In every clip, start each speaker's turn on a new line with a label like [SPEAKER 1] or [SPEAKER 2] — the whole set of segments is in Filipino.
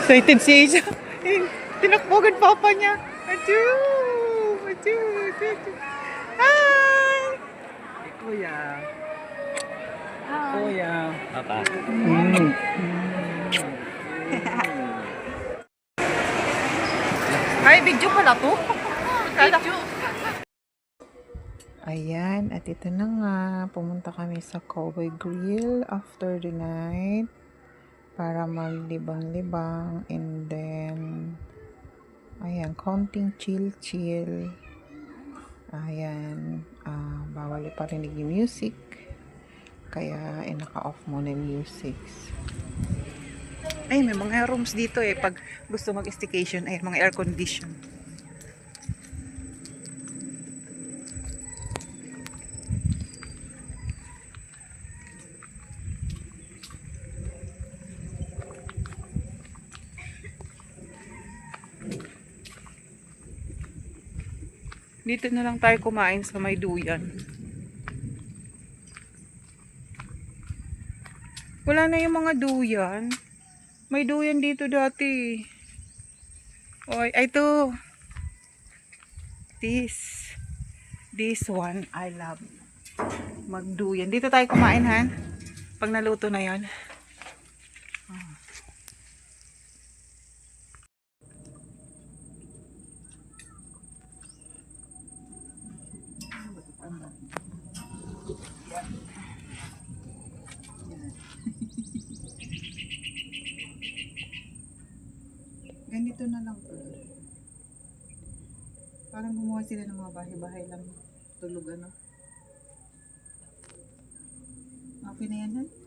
[SPEAKER 1] Excited si Asia. Eh, Tinakbogan papa niya. Achoo! Achoo! Achoo! achoo. Hi! Kuya. Kuya.
[SPEAKER 2] Papa.
[SPEAKER 1] Mm. Ay, video pala to. Video. Ayan, at ito na nga. Pumunta kami sa Cowboy Grill after the night para maglibang-libang and then ayan, konting chill-chill. Ayan, ah, bawal iparinig yung music. Kaya, eh, naka-off muna yung music. Ay, may mga rooms dito eh. Pag gusto mag-staycation, ay, mga air condition. Dito na lang tayo kumain sa may duyan. Wala na yung mga duyan. May duyan dito dati. Oy, ay. This. This one, I love. Magduyan. Dito tayo kumain, ha? Pag naluto na yon. Ganito na lang po. Parang gumawa sila ng mga bahay-bahay lang tulog ano. Okay na yan?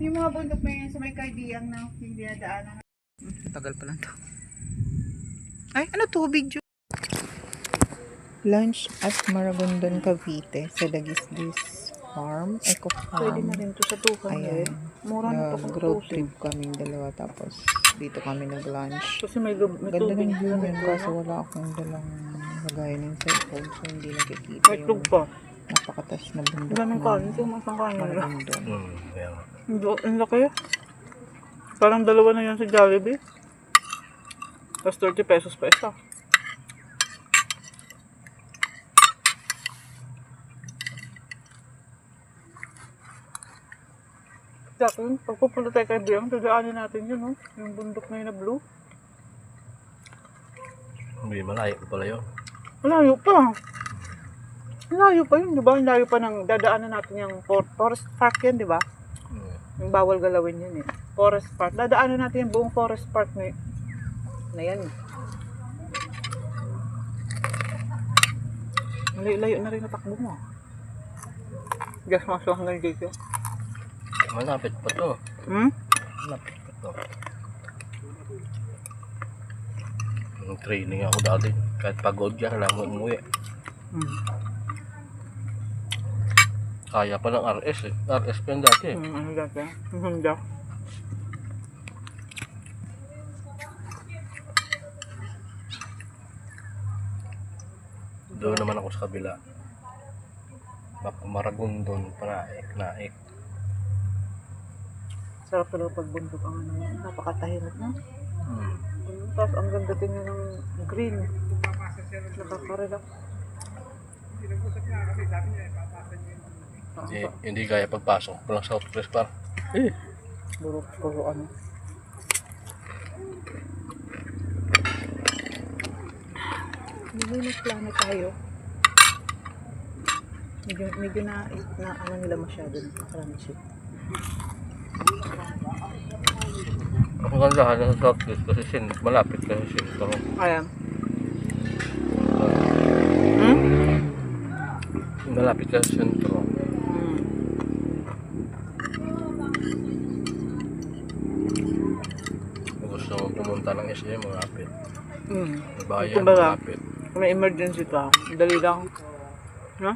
[SPEAKER 1] Yung mga bundok na yun sa may kaibiyang na yung dinadaanan. Tagal pa lang to. Ay, ano to? Video. Lunch at Maragondon, Cavite sa Dagisdis Farm, Eco Farm.
[SPEAKER 3] Pwede na rin to sa tukan
[SPEAKER 1] Ayan.
[SPEAKER 3] eh. Mura na to kung tutusin.
[SPEAKER 1] trip kaming dalawa tapos dito kami nag-lunch.
[SPEAKER 3] Kasi may, may
[SPEAKER 1] Ganda
[SPEAKER 3] tubig
[SPEAKER 1] ng view yun
[SPEAKER 3] doon.
[SPEAKER 1] wala akong dalang lagayan ng cellphone so hindi nakikita
[SPEAKER 3] May
[SPEAKER 1] yung
[SPEAKER 3] tug pa.
[SPEAKER 1] Napakatas na bundok
[SPEAKER 3] Ilan ng
[SPEAKER 1] ng
[SPEAKER 3] kanin? Ito mas ang kanin nila.
[SPEAKER 2] Kaya nga.
[SPEAKER 3] Ang- laki. Parang dalawa na yan sa Jollibee. Tapos 30 pesos pa isa. Jacqueline, pag pupunta tayo kay Biang, dadaanin natin yun, no? Yung bundok na yun na blue.
[SPEAKER 2] Hindi malayo ko pala yun.
[SPEAKER 3] Malayo pa. Malayo pa yun, di ba? Layo pa ng dadaanan natin yung for- forest park yan, di ba? Yung bawal galawin yun eh. Forest park. Dadaanan natin yung buong forest park na, na yan. Malayo-layo na rin natakbo mo. Gas masok hanggang dito.
[SPEAKER 2] Malapit pa to.
[SPEAKER 3] Hmm?
[SPEAKER 2] Malapit pa to. Nung training ako dati. Kahit pagod ka, kailangan mo umuwi.
[SPEAKER 3] Hmm.
[SPEAKER 2] Kaya pa ng RS eh. RS pa yun dati eh.
[SPEAKER 3] Hmm, ano dati? Honda.
[SPEAKER 2] Doon naman ako sa kabila. Baka Maragondon, Panaik, Naik.
[SPEAKER 3] Sarap talaga pagbundok ang ano. Napakatahimik na.
[SPEAKER 2] Hmm.
[SPEAKER 3] Tapos ang ganda tingnan ng green. Nakaka-relax.
[SPEAKER 2] Hindi, hindi kaya pagpasok ko lang sa Southwest Park.
[SPEAKER 3] Eh, burok puro ano. Medyo nagplano tayo. Medyo, medyo na, na ano nila masyado ng crunchy.
[SPEAKER 2] Ang ganda sa Southwest kasi sin, malapit kasi sentro.
[SPEAKER 3] Ayan. Hmm?
[SPEAKER 2] Malapit kasi sentro.
[SPEAKER 3] Hmm.
[SPEAKER 2] Kung gusto mo pumunta ng SM, malapit.
[SPEAKER 3] Mm.
[SPEAKER 2] Bayan,
[SPEAKER 3] Kumbaga,
[SPEAKER 2] malapit.
[SPEAKER 3] May emergency ka, dali lang. No?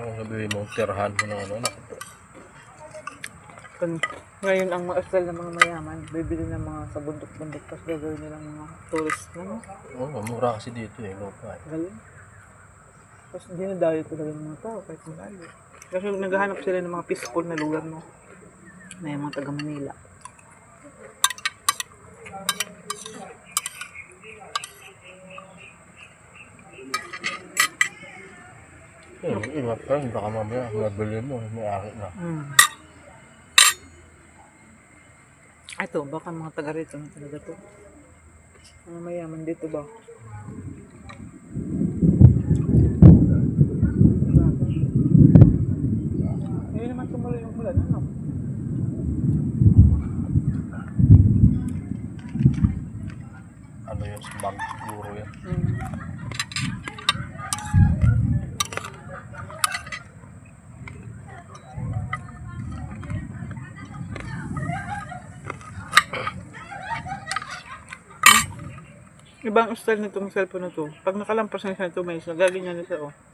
[SPEAKER 2] Ano sabihin mo, tirahan mo ng ano, naku po.
[SPEAKER 3] Kung ngayon ang mga style ng mga mayaman, bibili ng mga sa bundok-bundok, tapos gagawin nilang mga tourist na.
[SPEAKER 2] Oo, mura kasi dito eh, lupa eh.
[SPEAKER 3] Galing. Tapos dinadayo talaga ng mga tao kahit malayo. Kasi naghahanap sila ng mga peaceful na lugar, no? Na yung mga taga Manila.
[SPEAKER 2] Eh, ingat ka, baka mamaya, nabili mo, may ari na.
[SPEAKER 3] Ah, Ito, baka mga taga rito na talaga to. Mga mayaman dito ba? Hindi naman tumuloy yung ulan, ano?
[SPEAKER 2] Smog siguro yan.
[SPEAKER 3] Hmm. Ibang style nitong cellphone na to. Pag nakalampas na siya ito, may isa, gaganyan na siya, oh.
[SPEAKER 2] Mm.